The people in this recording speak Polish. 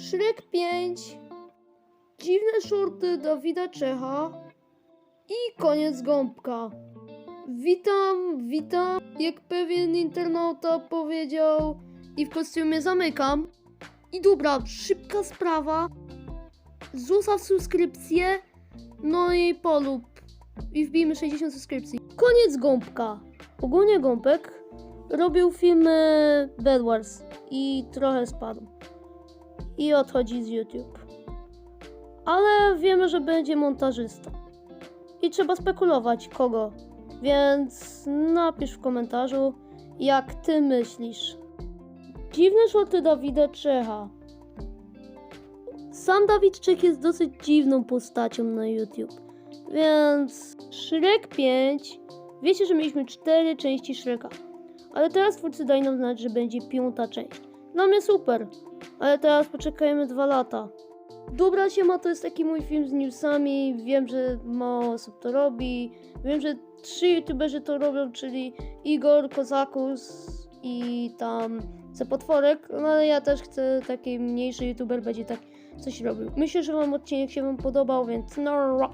Shrek 5, dziwne shorty Dawida Czecha i koniec gąbka. Witam, witam, jak pewien internauta powiedział i w kostiumie zamykam. I dobra, szybka sprawa. Zostaw subskrypcję, no i polub. I wbijmy 60 subskrypcji. Koniec gąbka. Ogólnie gąbek robił filmy Bad Wars i trochę spadł. I odchodzi z YouTube. Ale wiemy, że będzie montażysta. I trzeba spekulować kogo. Więc napisz w komentarzu, jak ty myślisz. Dziwne shorty Dawida Czecha. Sam Dawid Czech jest dosyć dziwną postacią na YouTube. Więc Shrek 5. Wiecie, że mieliśmy 4 części Shreka. Ale teraz twórcy dają nam znać, że będzie piąta część. Dla mnie super. Ale teraz poczekajmy dwa lata. Dobra siema, to jest taki mój film z newsami. Wiem, że mało osób to robi. Wiem, że trzy youtuberzy to robią, czyli Igor, Kozakus i tam Zapotworek. No ale ja też chcę, taki mniejszy youtuber będzie tak coś robił. Myślę, że wam odcinek się wam podobał, więc no...